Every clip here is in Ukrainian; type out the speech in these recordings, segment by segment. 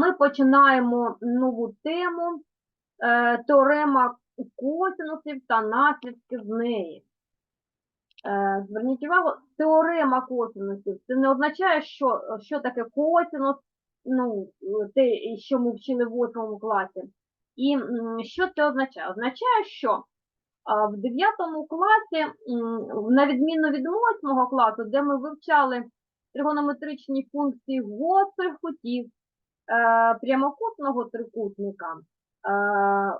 ми починаємо нову тему е, теорема косинусів та наслідки з неї. Е, Зверніть увагу, теорема косинусів. Це не означає, що, що таке косинус, ну, те, що ми вчили в 8 класі. І що це означає? Означає, що в 9 класі, на відміну від 8 класу, де ми вивчали тригонометричні функції гострих кутів, е, прямокутного трикутника, е,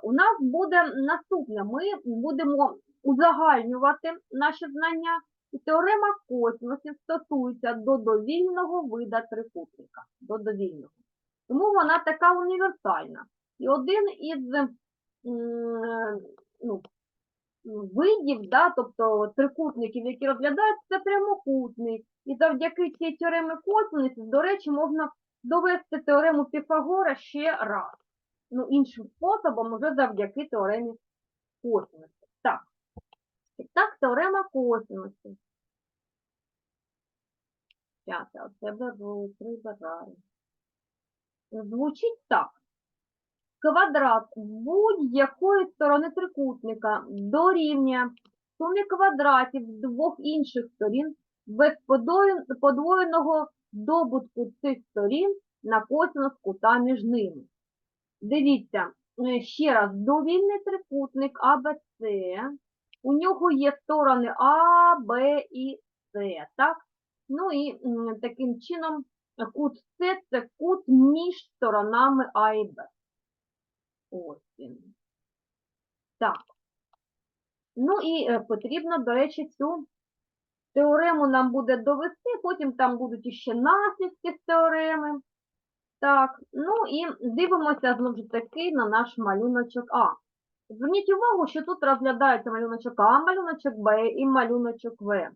у нас буде наступне. Ми будемо узагальнювати наші знання, і теорема косинусів стосується до довільного вида трикутника. До довільного. Тому вона така універсальна. І один із ну, видів, да, тобто трикутників, які розглядаються, це прямокутний. І завдяки цій теоремі косинусів, до речі, можна довести теорему Піфагора ще раз. Ну, іншим способом, уже завдяки теоремі косинусів. Так. І так, теорема. Зараз я от себе прибираю. Звучить так. Квадрат будь-якої сторони трикутника дорівнює сумі квадратів двох інших сторін без подвоєн- подвоєного добутку цих сторін на косинус кута між ними. Дивіться, е, ще раз, довільний трикутник АБЦ. У нього є сторони А, Б і С, так? Ну і таким чином кут С це кут між сторонами А і Б. Ось він. Так. Ну і е, потрібно, до речі, цю теорему нам буде довести, потім там будуть іще наслідки з теореми. Так, ну і дивимося знову ж таки на наш малюночок А. Зверніть увагу, що тут розглядається малюночок А, малюночок Б і малюночок В.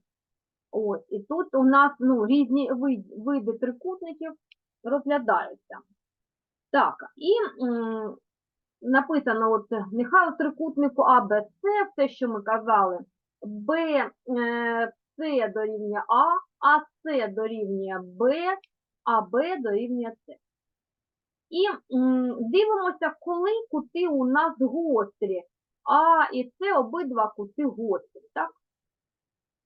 Ось, і тут у нас ну, різні вид- види трикутників розглядаються. Так, і написано, от, нехай трикутнику А, Б, С, все, що ми казали, Б, е, С дорівнює А, а С дорівнює Б, а Б дорівнює С. І дивимося, коли кути у нас гострі. А і С обидва кути гострі, так?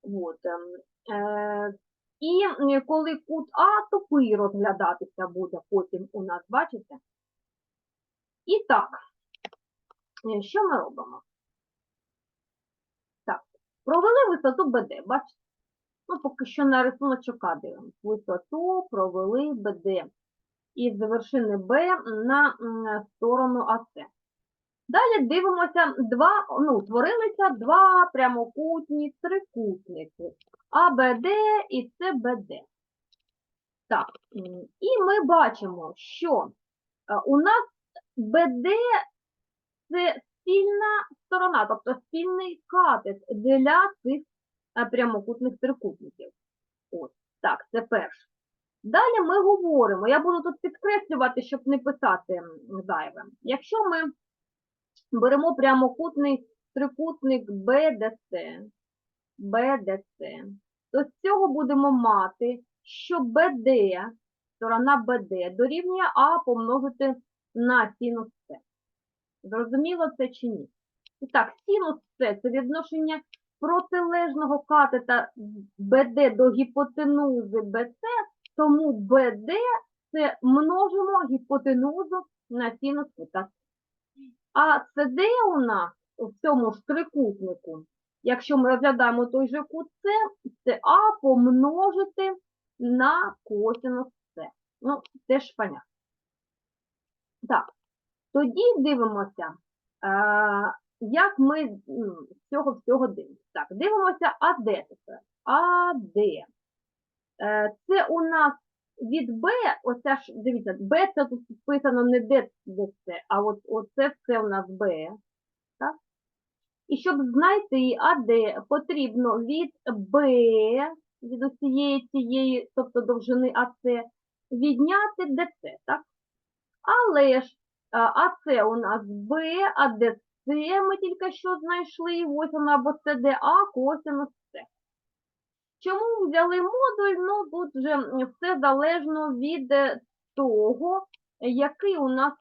От. ем, Е, і коли кут А, тупий розглядатися буде потім у нас, бачите? І так, е, що ми робимо? Так, провели висоту БД, бачите? Ну, поки що на рисуночок А дивимося. Висоту провели БД із вершини Б на сторону АС. Далі дивимося, два, ну, утворилися два прямокутні трикутники АБД і СБД. Так, і ми бачимо, що е, у нас БД це спільна сторона, тобто спільний катет для цих прямокутних трикутників. Ось, так, це перше. Далі ми говоримо, я буду тут підкреслювати, щоб не писати зайве. Якщо ми беремо прямокутний трикутник BDC, BDC, то з цього будемо мати, що BD, сторона BD, дорівнює А помножити на синус С. Зрозуміло це чи ні? І так, синус С – це відношення протилежного катета BD до гіпотенузи BC, тому BD – це множимо гіпотенузу на синус кута. А CD у нас в цьому ж трикутнику, якщо ми розглядаємо той же кут С, це А помножити на косинус С. Ну, теж понятно. Так, тоді дивимося, е, як ми з цього всього дивимося. Так, дивимося АД тепер. АД. Е, Це у нас від Б, оця ж, дивіться, Б це тут вписано не де це, а от оце все у нас Б. Так? І щоб знайти АД, потрібно від Б, від усієї цієї, тобто довжини АС, відняти ДЦ, так? Але ж а, АС у нас Б, а ДЦ ми тільки що знайшли, вона або СДА, косинус С. Чому взяли модуль? Ну, тут вже все залежно від е, того, який у нас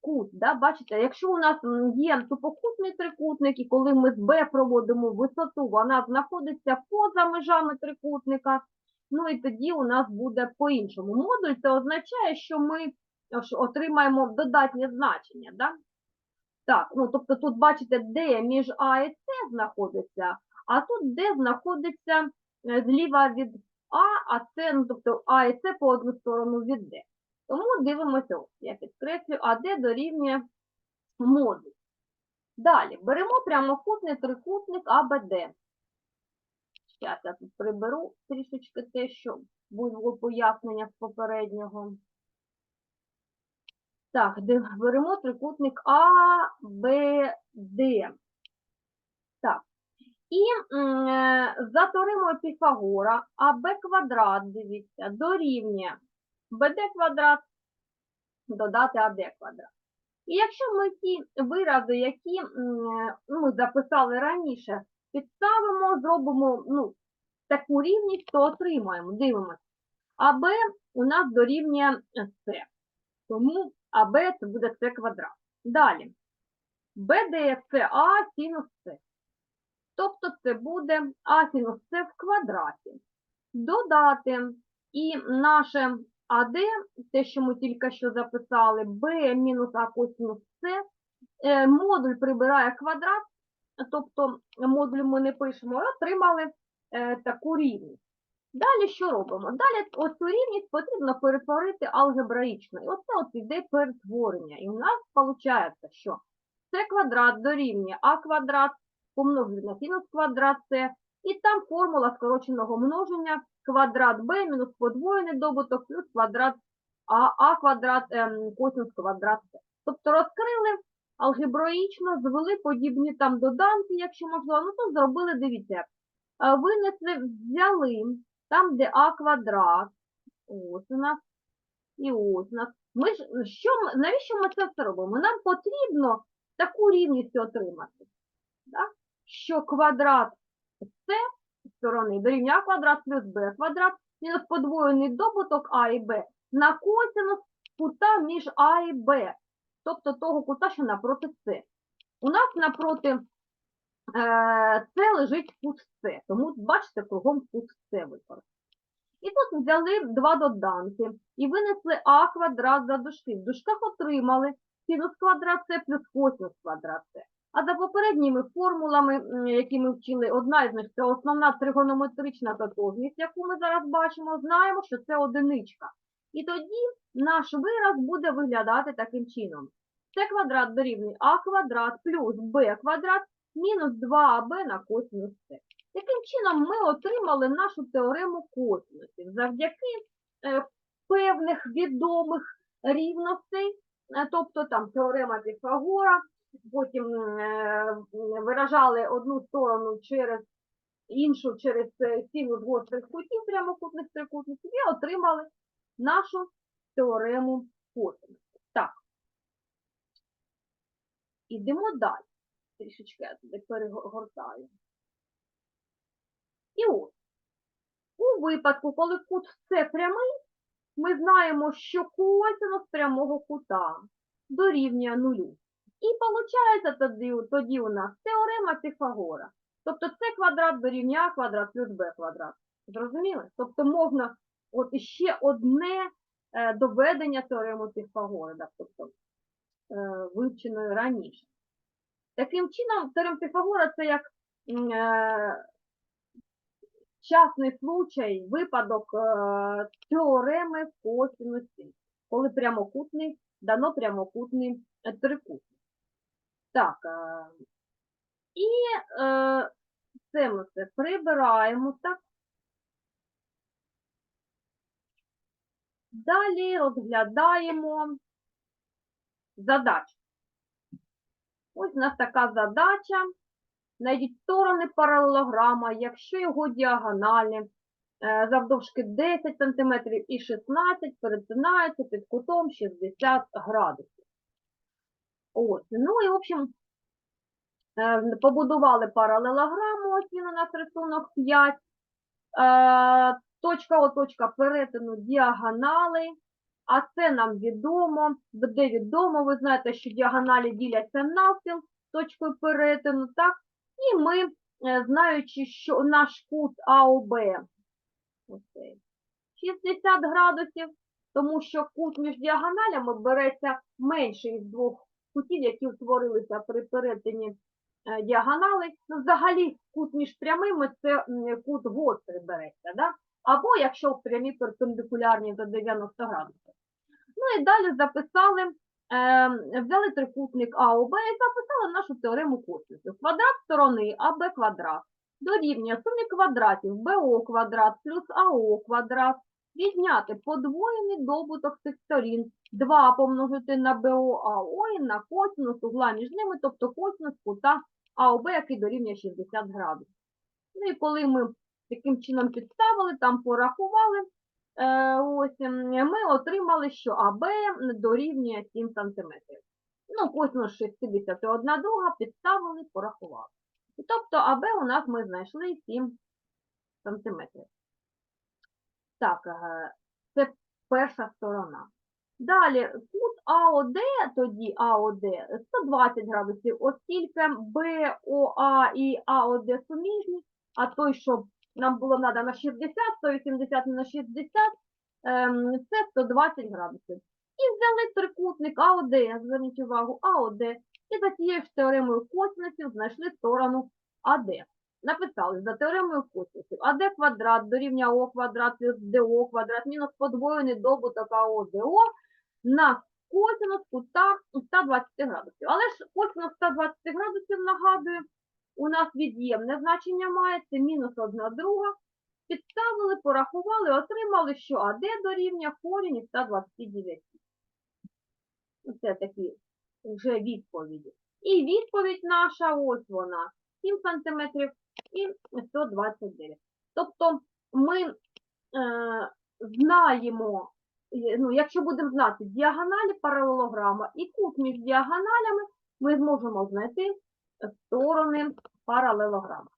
кут. Да? Бачите, якщо у нас є тупокутний трикутник, і коли ми з Б проводимо висоту, вона знаходиться поза межами трикутника, ну і тоді у нас буде по-іншому. Модуль це означає, що ми отримаємо додатнє значення. Да? Так, ну тобто тут бачите, де між А і С знаходиться, а тут де знаходиться е, зліва від А, а С, ну тобто А і С по одну сторону від Д. Тому дивимося, я підкреслю, АД дорівнює модуль. Далі, беремо прямокутний трикутник АБД. Зараз я тут приберу трішечки те, що було пояснення з попереднього. Так, беремо трикутник АБД. Так. І е, за теоремою Піфагора АБ квадрат, дивіться, дорівнює БД квадрат додати АД квадрат. І якщо ми ті вирази, які ну, ми записали раніше, підставимо, зробимо ну, таку рівність, то отримаємо. Дивимося. АБ у нас дорівнює С. Тому АБ це буде С квадрат. Далі. БД це А синус С. Тобто це буде А синус С в квадраті. Додати і наше АД, те, що ми тільки що записали, Б мінус А косинус С, е, модуль прибирає квадрат, тобто модуль ми не пишемо, отримали е, таку рівність. Далі що робимо? Далі оцю рівність потрібно перетворити алгебраїчно. І оце от іде перетворення. І у нас виходить, що С квадрат дорівнює А квадрат помножити на синус квадрат С, і там формула скороченого множення квадрат b мінус подвоєний добуток плюс квадрат а, а квадрат ем, косинус квадрат С. Тобто розкрили алгебраїчно, звели подібні там доданки, якщо можливо, ну то зробили, дивіться. Е, винесли, взяли там, де а квадрат, ось у нас, і ось у нас. Ми ж, що, навіщо ми це все робимо? Нам потрібно таку рівність отримати, да? що квадрат С сторони дорівнює А квадрат плюс Б квадрат мінус подвоєний добуток А і Б на косинус кута між А і Б, тобто того кута, що напроти С. У нас напроти е, С лежить С, тому бачите, кругом С використано. І тут взяли два доданки і винесли А квадрат за дужки. В дужках отримали синус квадрат С плюс косинус квадрат С. А за попередніми формулами, які ми вчили, одна із них це основна тригонометрична тотожність, яку ми зараз бачимо, знаємо, що це одиничка. І тоді наш вираз буде виглядати таким чином. С квадрат дорівнює А квадрат плюс Б квадрат мінус 2АБ на косинус С. Таким чином ми отримали нашу теорему косинусів завдяки е, певних відомих рівностей, е, тобто там теорема Піфагора, потім е, виражали одну сторону через іншу через е, силу гострих кутів прямокутних трикутників і отримали нашу теорему косинусів. Так. Ідемо далі. Трішечки перегортаю. І ось. У випадку, коли кут С прямий, ми знаємо, що косинус прямого кута дорівнює нулю. І виходить тоді, тоді у нас теорема Піфагора. Тобто С квадрат дорівнює А квадрат плюс Б квадрат. Зрозуміли? Тобто можна от іще одне е, доведення теореми Піфагора, тобто е, вивченої раніше. Таким чином, теорема Піфагора це як е, частний случай, випадок е, теореми косинусів, коли прямокутний, дано прямокутний е, трикутник. Так, е, і е, це ми все прибираємо, так. Далі розглядаємо задачу. Ось у нас така задача. Знайдіть сторони паралелограма, якщо його діагоналі е, завдовжки 10 см і 16 перетинаються під кутом 60 градусів. Ось, ну і, в общем, е, побудували паралелограму, ось він у нас рисунок 5. Е, Точка о точка перетину діагонали А це нам відомо, де відомо, ви знаєте, що діагоналі діляться навпіл точкою перетину, так? І ми, е, знаючи, що наш кут АОБ 60 градусів, тому що кут між діагоналями береться менший із двох кутів, які утворилися при перетині е, діагонали. Ну, взагалі, кут між прямими це кут гострий береться, да? Або якщо в прямі перпендикулярні до 90 градусів. Ну і далі записали, е, взяли трикутник АОБ і записали нашу теорему косинусів. Квадрат сторони АБ квадрат дорівнює сумі квадратів БО квадрат плюс АО квадрат відняти подвоєний добуток цих сторін, 2 помножити на БО АО і на косинус угла між ними, тобто косинус кута АОБ, який дорівнює 60 градусів. Ну і коли ми таким чином підставили, там порахували, е, ось, ми отримали, що АБ дорівнює 7 см. Ну, косинус 61 друга підставили, порахували. Тобто АБ у нас ми знайшли 7 сантиметрів. Так, е, це перша сторона. Далі, кут АОД, тоді АОД 120 градусів, оскільки БОА і АОД суміжні, а той, що нам було надо на 60, 180 на 60, ем, це 120 градусів. І взяли трикутник АОД, зверніть увагу, АОД, і за цією ж теоремою косинусів знайшли сторону АД. Написали за теоремою косинусів АД квадрат дорівнює О квадрат плюс ДО квадрат мінус подвоєний добуток АО ДО на косинус кута 120 градусів. Але ж косинус 120 градусів, нагадую, у нас від'ємне значення має, це мінус 1 друга. Підставили, порахували, отримали, що АД дорівнює корінь із 129. Це такі вже відповіді. І відповідь наша, ось вона, 7 см і 129. Тобто ми е, знаємо, е, ну, якщо будемо знати діагоналі паралелограма і кут між діагоналями, ми зможемо знайти сторони паралелограма.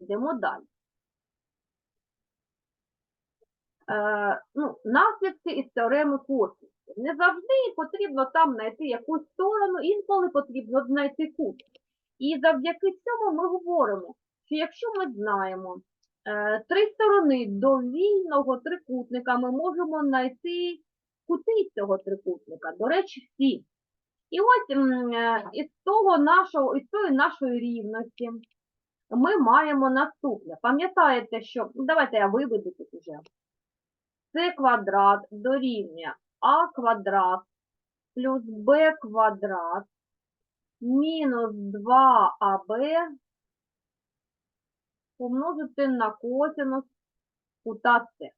Йдемо далі. Е, ну, наслідки із теореми косинусів. Не завжди потрібно там знайти якусь сторону, інколи потрібно знайти кут. І завдяки цьому ми говоримо, що якщо ми знаємо е, три сторони довільного трикутника, ми можемо знайти кути цього трикутника, до речі, всі. І ось е, із того нашого, із тої нашої рівності ми маємо наступне. Пам'ятаєте, що, ну, давайте я виведу тут уже. С квадрат дорівнює А квадрат плюс Б квадрат мінус 2АБ помножити на косинус кута С.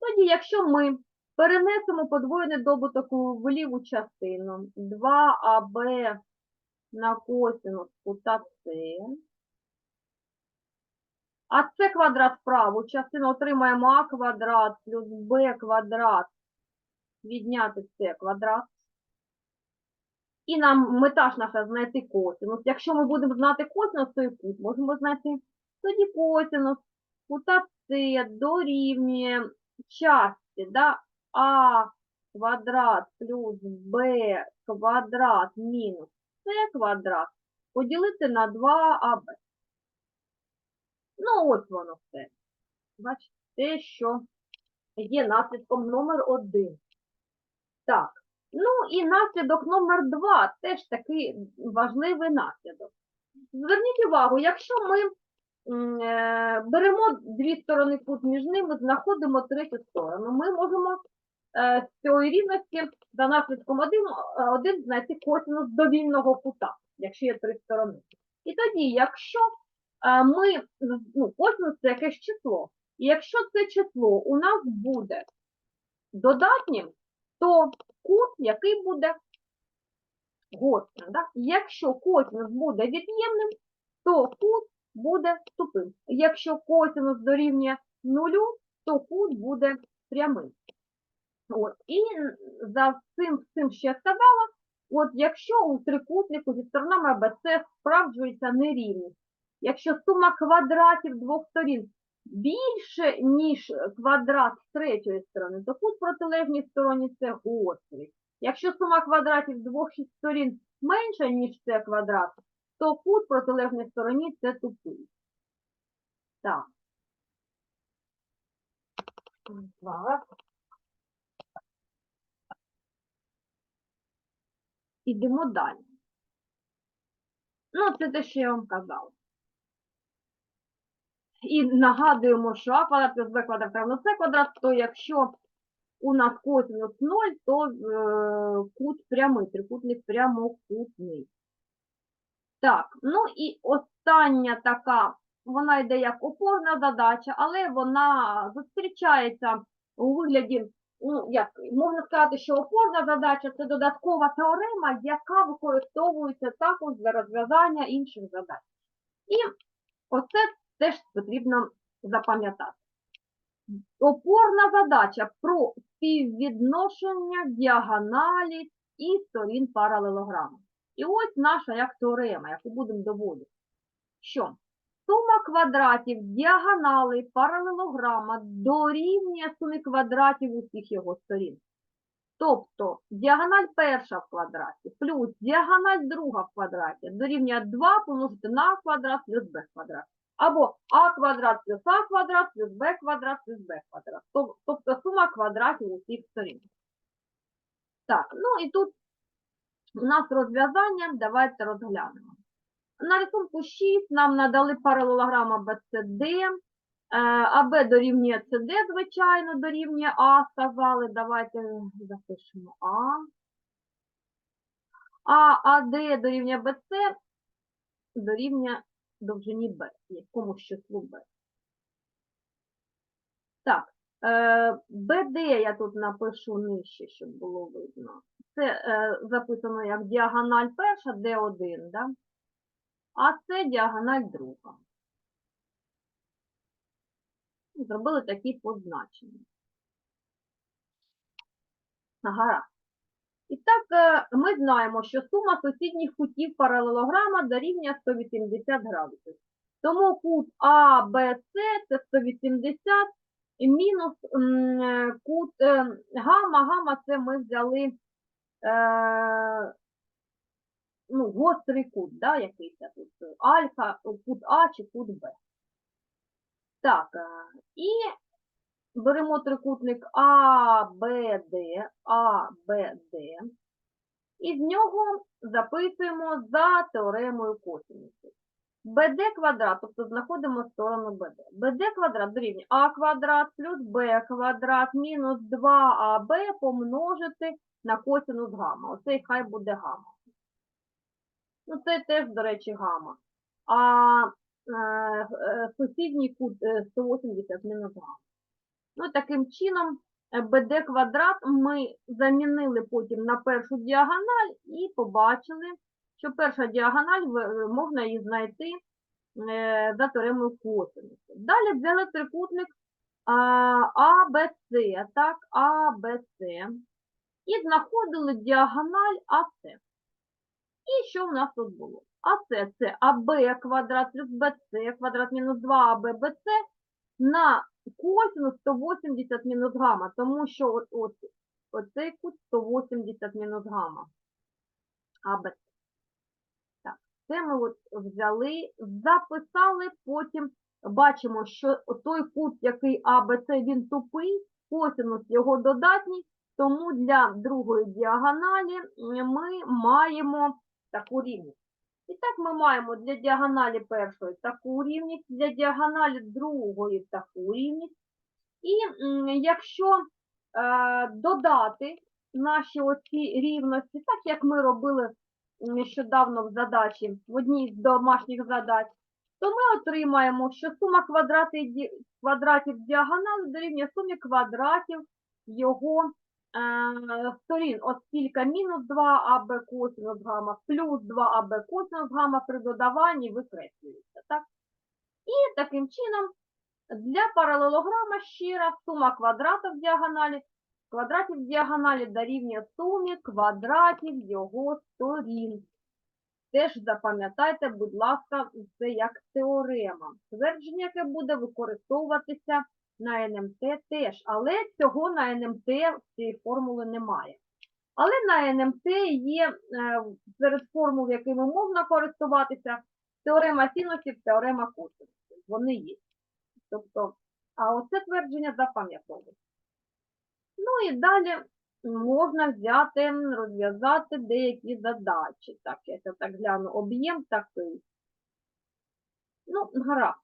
Тоді, якщо ми перенесемо подвоєний добуток в ліву частину 2АБ на косинус кута С, а С квадрат в праву частину отримаємо А квадрат плюс Б квадрат відняти С квадрат. І нам мета ж наша знайти косинус. Якщо ми будемо знати косинус, то і кут можемо знайти. Тоді косинус кута С дорівнює часті, да? А квадрат плюс Б квадрат мінус С квадрат поділити на 2АБ. Ну, ось воно все. Бачите, те, що є наслідком номер один. Так, ну і наслідок номер два теж такий важливий наслідок. Зверніть увагу, якщо ми е, беремо дві сторони кут між ними, знаходимо третю сторону, ми можемо цієї рівності за наслідком один, е, один знайти косинус довільного кута, якщо є три сторони. І тоді, якщо е, ми, ну, косинус це якесь число, і якщо це число у нас буде додатнім, то кут, який буде гострим. Да? Якщо косинус буде від'ємним, то кут буде тупим. Якщо косинус дорівнює нулю, то кут буде прямим. От. І за цим, цим ще сказала, от якщо у трикутнику зі сторонами АБЦ справджується нерівність, якщо сума квадратів двох сторін більше, ніж квадрат з третьої сторони, то кут протилежній стороні це гострий. Якщо сума квадратів двох сторін менша, ніж це квадрат, то кут протилежній стороні це тупий. Так. Ідемо далі. Ну, це те, що я вам казала. І нагадуємо, що а квадрат плюс b квадрат равно c квадрат, то якщо у нас косинус 0, то е, кут прямий, трикутник прямокутний. Так, ну і остання така, вона йде як опорна задача, але вона зустрічається у вигляді, ну, як можна сказати, що опорна задача це додаткова теорема, яка використовується також для розв'язання інших задач. І оце теж потрібно запам'ятати. Опорна задача про співвідношення діагоналі і сторін паралелограми. І ось наша як теорема, яку будемо доводити. Що сума квадратів діагоналей паралелограма дорівнює сумі квадратів усіх його сторін. Тобто діагональ перша в квадраті плюс діагональ друга в квадраті дорівнює 2 помножити на квадрат плюс b квадрат. Або а квадрат плюс а квадрат плюс b квадрат плюс b квадрат. Тобто сума квадратів усіх сторін. Так, ну і тут у нас розв'язання, давайте розглянемо. На рисунку 6 нам надали паралелограма BCD, е, АБ дорівнює CD, звичайно, дорівнює А, сказали. Давайте запишемо А. А АД дорівнює BC, дорівнює довжині Б, якомусь числу Б. Так, е, БД я тут напишу нижче, щоб було видно. Це е, записано як діагональ перша, Д1, да? А це діагональ друга. Зробили такі позначення. Гаразд. І так, е, ми знаємо, що сума сусідніх кутів паралелограма дорівнює 180 градусів. Тому кут А, Б, С це 180 і мінус е, кут е, гамма. Гамма це ми взяли ну, гострий кут, да, якийсь тут е, альфа, кут А чи кут Б. Так, е, і беремо трикутник АБД, АБД, і з нього записуємо за теоремою косинусів. БД квадрат, тобто знаходимо сторону БД. БД квадрат дорівнює А квадрат плюс Б квадрат мінус 2АБ помножити на косинус гамма. Оце хай буде гамма. Ну, це теж, до речі, гамма. А е, е, сусідній кут е, 180 мінус гамма. Ну, таким чином, е, БД квадрат ми замінили потім на першу діагональ і побачили, що перша діагональ можна її знайти е, за теоремою косинусу. Далі взяли трикутник АБЦ, так, АБЦ, і знаходили діагональ АС. І що в нас тут було? АС це АБ квадрат плюс БЦ квадрат мінус 2АБ БЦ на косинус 180 мінус гамма, тому що от, от, оцей кут 180 мінус гамма. АБЦ. Так, це ми от взяли, записали, потім бачимо, що той кут, який АБЦ, він тупий, косинус його додатній, тому для другої діагоналі ми маємо таку рівність. І так ми маємо для діагоналі першої таку рівність, для діагоналі другої таку рівність. І якщо е, додати наші оці рівності, так як ми робили нещодавно в задачі, в одній з домашніх задач, то ми отримаємо, що сума квадратів, квадратів діагонали дорівнює сумі квадратів його сторін, оскільки мінус 2АБ косинус гамма плюс 2АБ косинус гамма при додаванні викреслюється. Так? І таким чином для паралелограма ще раз сума квадратів діагоналі, квадратів діагоналі дорівнює сумі квадратів його сторін. теж запам'ятайте, будь ласка, це як теорема. Твердження, яке буде використовуватися на НМТ теж, але цього на НМТ цієї формули немає. Але на НМТ є е, серед формул, якими можна користуватися, теорема синусів, теорема косинусів. Вони є. Тобто, а оце твердження запам'ятовується. Ну і далі можна взяти, розв'язати деякі задачі. Так, я це так гляну, об'єм такий. Ну, гаразд.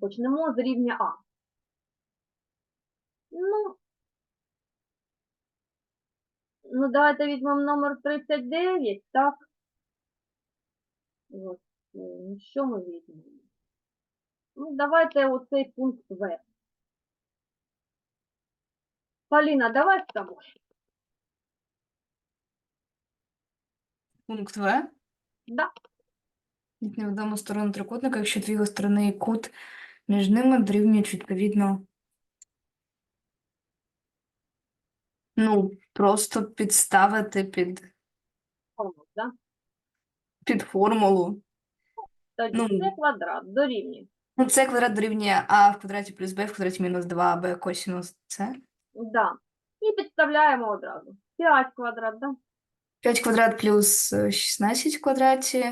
Почнемо з рівня А. Ну, ну давайте візьмемо номер 39, так? От, е, ну, що ми візьмемо? Ну, давайте оцей пункт В. Поліна, давай з тобою. Пункт В. Да. Від невідому сторону трикутника, якщо дві його сторони і кут між ними дорівнюють відповідно. Ну, просто підставити під, Формул, да? під формулу. Тоді Ну. це квадрат дорівнює. Ну, це квадрат дорівнює а в квадраті плюс b в квадраті мінус 2b косінус c. Да. І підставляємо одразу. 5 квадрат, да? 5 квадрат плюс е, 16 в квадраті.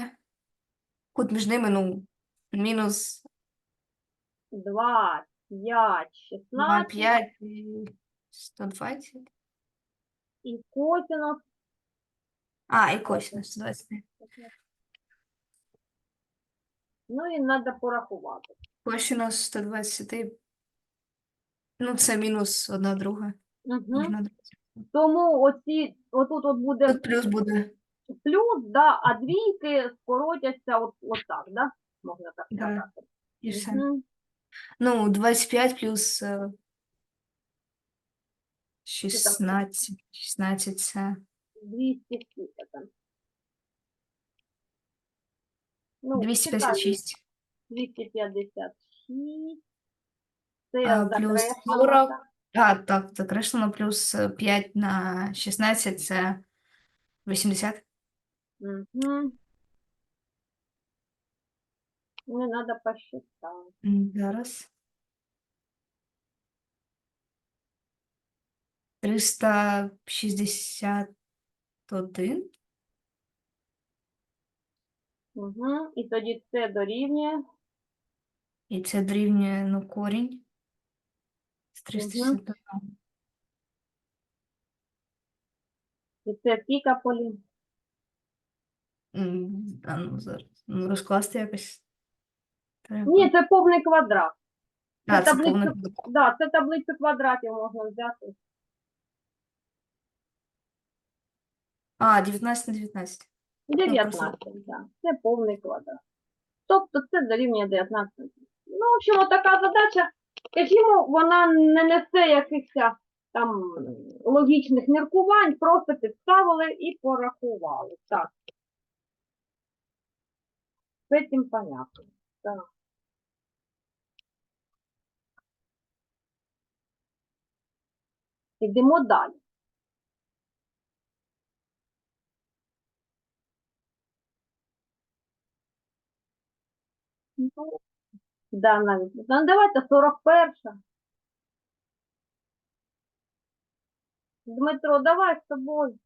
Кут між ними, ну, мінус 2, 5, 2, 5 і 120. І косинус. А, і косінус 120. Ну і треба порахувати. Косінус 120. Ну, це мінус одна друга. Угу. Тому оці, отут от буде Тут плюс буде. плюс, да, а двійки скоротяться от, от так, да? Можна так Да. сказати. І все. Мгм. Ну, 25 плюс е, 16. 16 це. 200 скільки там. Ну, читай. 256. 256. Це А, плюс закреслено, 40. так. А, так, закреслено плюс е, 5 на 16 це 80. Мгм. Не треба посчитати. М, Зараз. 361. Угу. І тоді це дорівнює. І це дорівнює, ну, корінь. З 361. І це скільки полін? М, А ну, зараз. Ну, розкласти якось. Треба. Ні, це повний квадрат. А, це це таблиця- повний. Да, це таблицю квадратів можна взяти. А, 19 на 19. 19, да. Це повний квадрат. Тобто це дорівнює 19. Ну, в общем, така задача, скажімо, вона не несе якихось там логічних міркувань, просто підставили і порахували. Так. З цим понятно. Так. Ідемо далі. Ну, да, навіть. Ну, давайте 41. Дмитро, давай з тобою.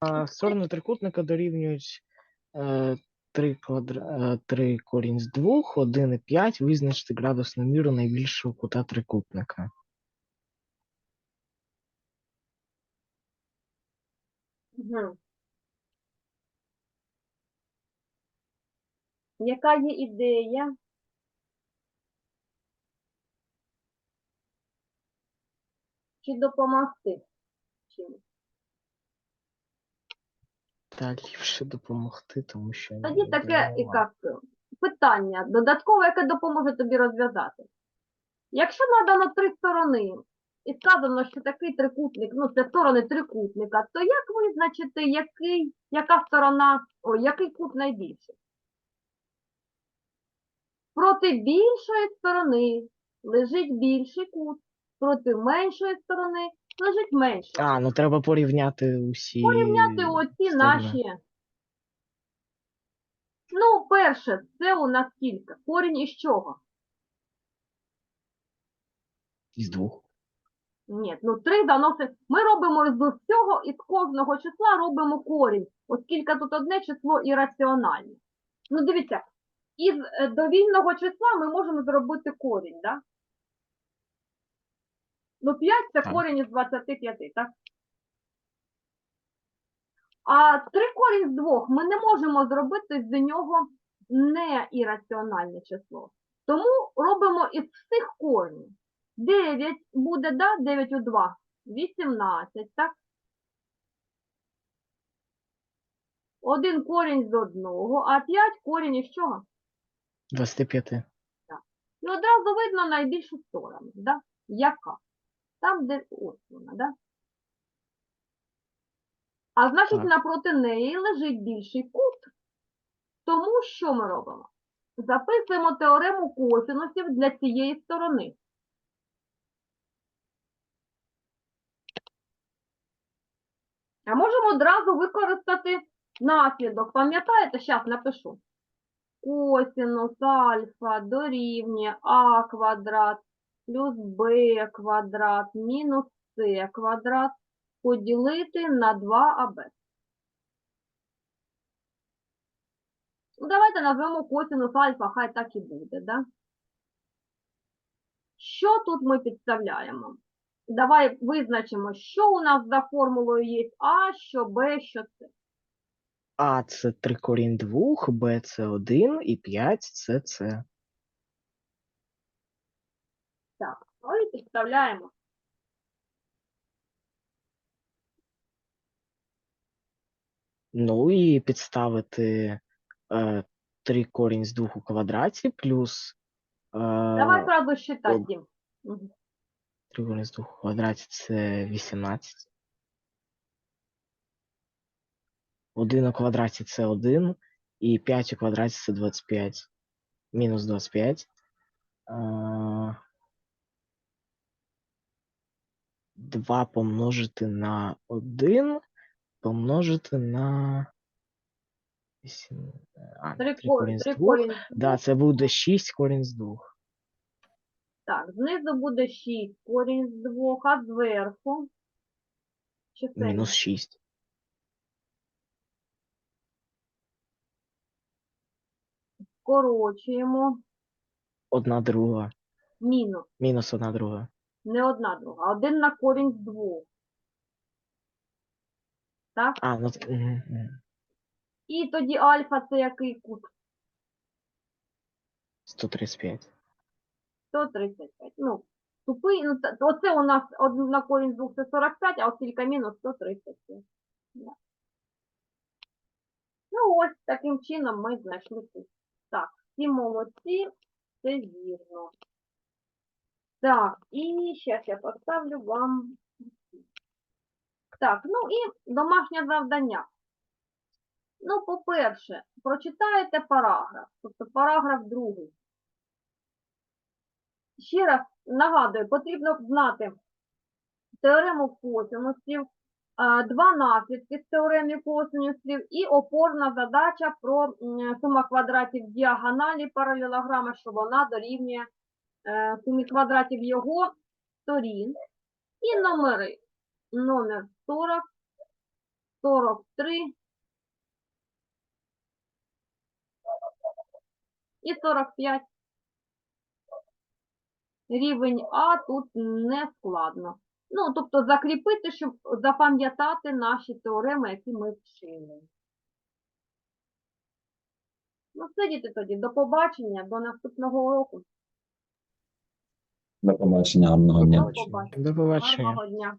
А сторони трикутника дорівнюють е, 3, квадра... е, 3 корінь з 2, 1 і 5. Визначити градусну міру найбільшого кута трикутника. Угу. Яка є ідея? Чи допомогти? Чим? Та ліпше допомогти, тому що я Тоді не таке і як питання додаткове, яке допоможе тобі розв'язати. Якщо надано три сторони і сказано, що такий трикутник, ну це сторони трикутника, то як визначити, який, яка сторона, о, який кут найбільший? Проти більшої сторони лежить більший кут. проти меншої сторони лежить менше. А, ну треба порівняти усі. Порівняти оці сторони. наші. Ну, перше, це у нас скільки? Корінь із чого? Із двох. Ні, ну 3 дано все. Ми робимо з усього, із кожного числа робимо корінь, оскільки тут одне число ірраціональне. Ну, дивіться, із е, довільного числа ми можемо зробити корінь, так? Да? Ну, 5 це корінь із 25, так? А 3 корінь з 2 ми не можемо зробити з нього не ірраціональне число. Тому робимо із всіх коренів. 9 буде, да? 9 у 2. 18, так? Один корінь з одного, а 5 корінь із чого? 25. Так. І одразу видно найбільшу сторону, да? Яка? Там, де ось вона, да? А значить, Так. напроти неї лежить більший кут. Тому що ми робимо? Записуємо теорему косинусів для цієї сторони. А можемо одразу використати наслідок. Пам'ятаєте? Зараз напишу. Косинус альфа дорівнює а квадрат плюс b квадрат мінус c квадрат поділити на 2аб. Ну, давайте назвемо косинус альфа, хай так і буде, да? Що тут ми підставляємо? Давай визначимо, що у нас за формулою є А, що Б, що С. А це 3 корінь 2, Б це 1 і 5 це С. Так, ну і підставляємо. Ну і підставити е, 3 корінь з 2 у квадраті плюс е, Давай сразу считать, Дім. Мгм. 3 з 2 у квадраті це 18. 1 у квадраті це 1, і 5 у квадраті це 25. Мінус 25. Е, 2 помножити на 1 помножити на 8. А, Три, 3 корінь з 2. корінь. Да, це буде 6 корінь з 2. Так, знизу буде 6 корінь з 2, а зверху чисельник. Мінус 6. Скорочуємо. Одна друга. Мінус. Мінус одна друга. Не одна друга, а один на корінь з 2. Так? А, ну мгм, мгм. І тоді альфа це який кут? 135. 135. Ну, тупий, ну, оце у нас на корінь з 2 це 45, а оскільки мінус 135. Да. Ну, ось таким чином ми знайшли тут. Так, всі молодці, це вірно. Так, і зараз я поставлю вам. Так, ну і домашнє завдання. Ну, по-перше, прочитаєте параграф, тобто параграф другий. Ще раз нагадую, потрібно знати теорему косинусів, два наслідки з теореми косинусів і опорна задача про сума квадратів діагоналі паралелограма, що вона дорівнює е, сумі квадратів його сторін. І номери. Номер 40, 43 і 45. Рівень А тут не складно. Ну, тобто закріпити, щоб запам'ятати наші теореми, які ми вчили. Ну, все, діти тоді, до побачення, до наступного року. До побачення, гарного дня. До побачення. До побачення. Гарного дня.